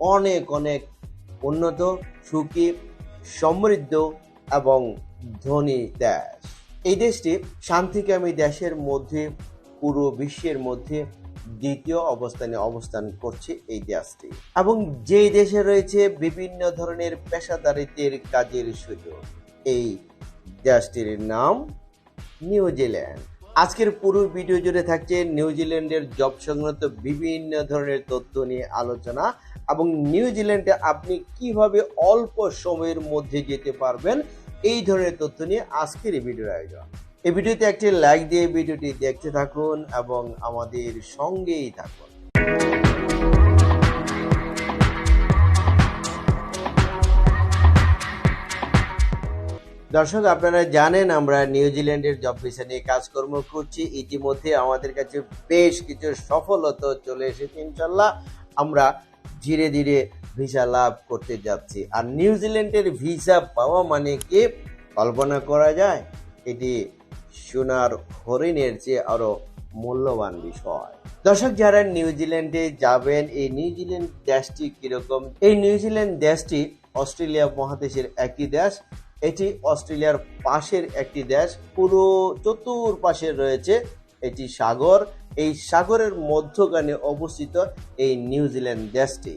অনেক অনেক উন্নত, সুখী, সমৃদ্ধ এবং ধনী দেশ। এই দেশটি শান্তিকামী দেশের মধ্যে, পুরো বিশ্বের মধ্যে দ্বিতীয় অবস্থানে অবস্থান করছে এই দেশটি। এবং যেই দেশে রয়েছে বিভিন্ন ধরনের পেশাদারিত্বের কাজের সুযোগ, এই দেশটির নাম নিউজিল্যান্ড আজকের পুরো ভিডিও জুড়ে থাকছে নিউজিল্যান্ডের জব সংক্রান্ত বিভিন্ন ধরনের তথ্য নিয়ে আলোচনা। এবং নিউজিল্যান্ডে আপনি কীভাবে অল্প সময়ের মধ্যে যেতে পারবেন, এই ধরনের তথ্য নিয়ে আজকের এই ভিডিওর আয়োজন। এই ভিডিওতে একটি লাইক দিয়ে ভিডিওটি দেখতে থাকুন এবং আমাদের সঙ্গেই থাকুন। দর্শক, আপনারা জানেন আমরা নিউজিল্যান্ডের জব ভিসা নিয়ে কাজকর্ম করছি। ইতিমধ্যে আমাদের কাছে বেশ কিছু সফলতা চলে এসেছে, ইনশাল্লাহ। আমরা ধীরে ধীরে ভিসা লাভ করতে যাচ্ছি। আর নিউজিল্যান্ডের ভিসা পাওয়া মানে কি? কল্পনা করা যায়? এটি সোনার হরিণের চেয়ে আরও মূল্যবান বিষয়। দর্শক, যারা নিউজিল্যান্ডে যাবেন, এই নিউজিল্যান্ড দেশটি কীরকম? এই নিউজিল্যান্ড দেশটি অস্ট্রেলিয়া মহাদেশের একটি দেশ। এটি অস্ট্রেলিয়ার পাশের একটি দেশ। পুরো চতুর্পাশে রয়েছে এটি সাগর। এই সাগরের মধ্যখানে অবস্থিত এই নিউজিল্যান্ড দেশটি।